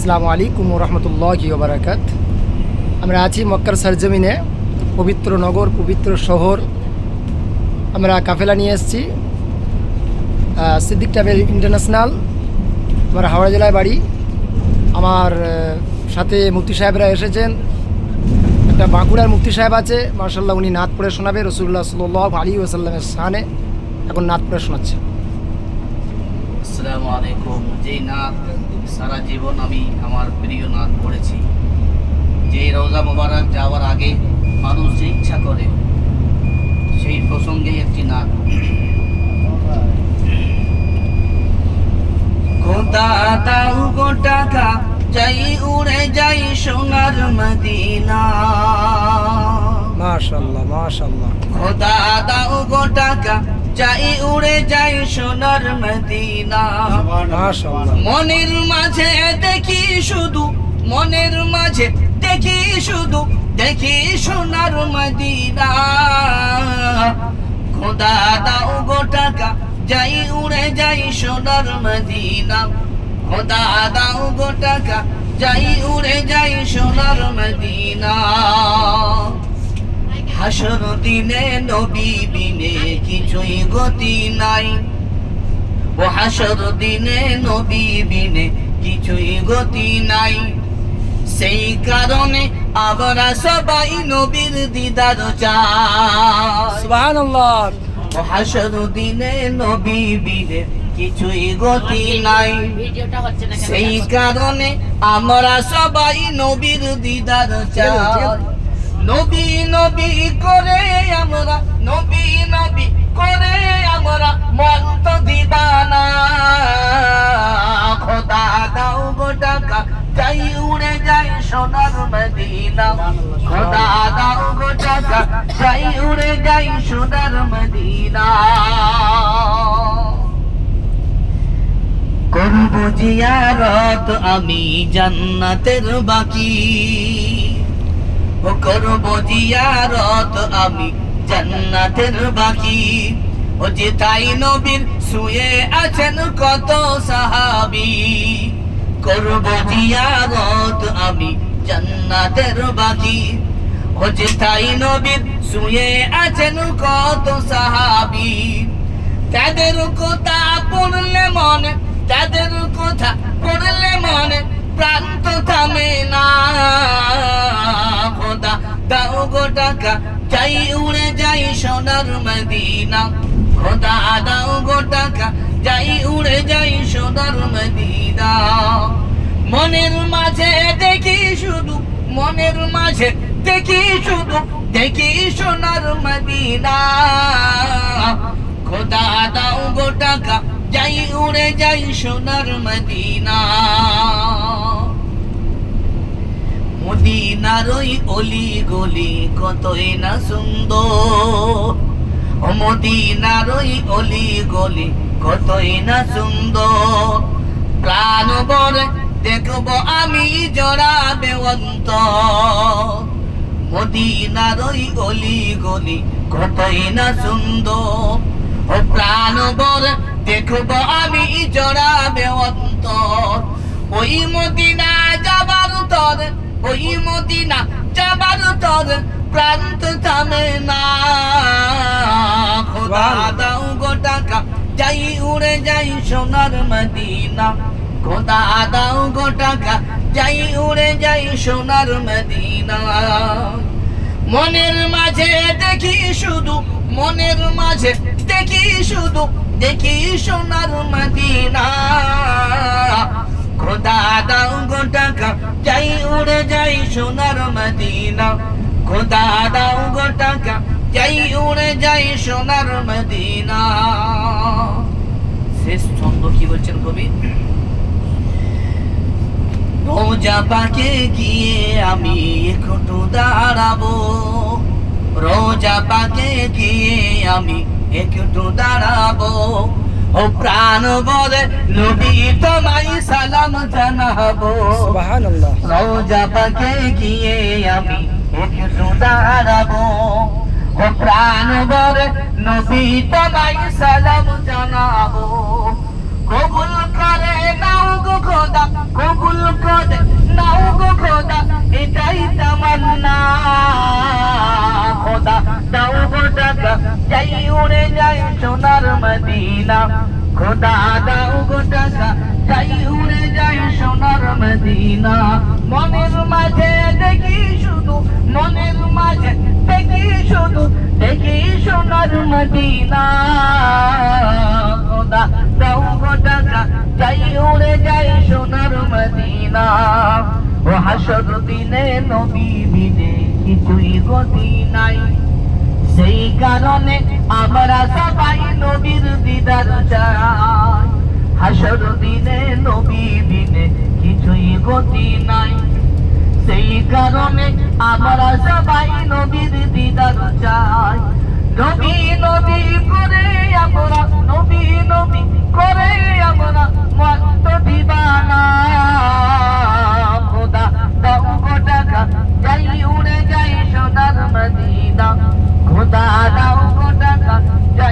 আসসালামু আলাইকুম রহমতুল্লাহ বারাকাত আমরা আছি মক্কার সরজমিনে, পবিত্র নগর, পবিত্র শহর। আমরা কাফেলা নিয়ে এসেছি সিদ্দিক ট্রাভেল ইন্টারন্যাশনাল, আমার হাওড়া জেলায় বাড়ি। আমার সাথে মুফতি সাহেবরা এসেছেন। একটা বাঁকুড়ার মুফতি সাহেব আছে মার্শাল্লাহ উনি নাথ পড়ে শোনাবে রসুল্লাহ সাল্লাহ আলী ওসাল্লামের স্থানে এখন নাথ পড়ে শোনাচ্ছে। আসসালামু আলাইকুম। যেই নাথ সারা জীবন আমি আমার প্রিয় নাথ পড়েছি যে রোজা মোবারক যাওয়ার আগে মানুষ যে ইচ্ছা করে সেই প্রসঙ্গে একটি নাথ খোদা দাও গো টাকা যাই উড়ে যাই সোনার মদিনা। মাশাল্লাহ মাশাল্লাহ। খোদা দাও গো টাকা যাই উড়ে যাই সোনার মদিনা। মনের মাঝে দেখি শুধু মনের মাঝে দেখি শুধু দেখি সোনার মদিনা। খোদা দাও গো টাকা যাই উড়ে যাই সোনার মদিনা। খোদা দাও গো টাকা যাই উড়ে যাই সোনার মদিনা। হাসর দিনে নবী বিনে কিছুই গতি নাই। ও হাসর দিনে নবী বিনে কিছুই গতি নাই। সেই কারণে আমরা সবাই নবীর দিদার চাই। সুবহানাল্লাহ। ও হাসর দিনে নবী বিনে কিছুই গতি নাই। ভিডিওটা হচ্ছে না কেন? সেই কারণে আমরা সবাই নবীর দিদার চাই। নবী নবী করে আমরা, নবী নবী করে আমরা মন তো দিবানা। খোদা দাও গো টাকা, যাই উড়ে যাই সোনার মদিনা। খোদা দাও গো টাকা, যাই উড়ে যাই সোনার মদিনা। করব জিয়ারত আমি জান্নাতের বাকি। করব জিয়ারত আমি জান্নাতের বাকি। ও যে তাই নবীর শুয়ে আছেন কত সাহাবি। করব জিয়ারত আমি জান্নাতের বাকি। ও যে তাই নবীর শুয়ে আছেন কত সাহাবি। তাদের কথা পড়লে মনে, তাদের কথা পড়লে টাকা যাই উড়ে যাই সোনার মদিনা। খোদা দাও গো টাকা যাই উড়ে যাই সোনার মদিনা। মনের মাঝে দেখি শুধু, মনের মাঝে দেখি শুধু, দেখি সোনার মদিনা। খোদা দাও গো টাকা যাই উড়ে যাই সোনার মদিনা। মদিনার ওই অলি গলি কতই না সুন্দর। ও মদিনার ওই অলি গলি কতই না সুন্দর। প্রাণ বরে দেখব আমি জড়াবে অন্তর। মদিনার ওই অলি গলি কতই না সুন্দর। ও প্রাণ বর দেখব আমি জড়াবে অন্তর। ওই মদিনা ওই মদিনা যাবার তর প্রান্ত থামে না। খোদা দাও গো টাকা যাই উড়ে যাই সোনার মদিনা। খোদা দাও গো টাকা যাই উড়ে যাই সোনার মদিনা। মনের মাঝে দেখি শুধু মনের মাঝে দেখি শুধু দেখি সোনার মদিনা। খোদা দাও গো যাই উড়ে যাই সোনার মদিনা। খোদা দাও গো যাই উড়ে যাই সোনার মদিনা। শেষ ছন্দ কি বলছেন কবি? রোজা পাকে গিয়ে আমি একটু দাঁড়াবো। রোজা পাকে গিয়ে আমি একটু দাঁড়াবো। ও প্রাণ বলে নবী তোমায় সালাম জানাব সুবহানাল্লাহ রওজা পাকে গিয়ে আমি একটু দাঁড়াবো ও প্রাণ ভরে নবী তোমায় সালাম জানাব কবুল করে নাও গো খোদা কবুল করে নাও গো খোদা এটাই তামান্না খোদা দাও গো টাকা যাই উড়ে যাই সোনার মদিনা মনের মাঝে দেখি শুধু, মনের মাঝে দেখি শুধু সোনার মদিনা। খোদা উড়ে সোনার মদিনা। দিনে নবী বিনে কিছুই গতি নাই। সেই কারণে আমরা সবাই নবীর দিদার চাই। হাসর দিনে, নবী বিনে কিছুই গতি নাই। সেই কারণে আমরা সবাই নবীর দিদার চাই। নবী নবী করে আমরা da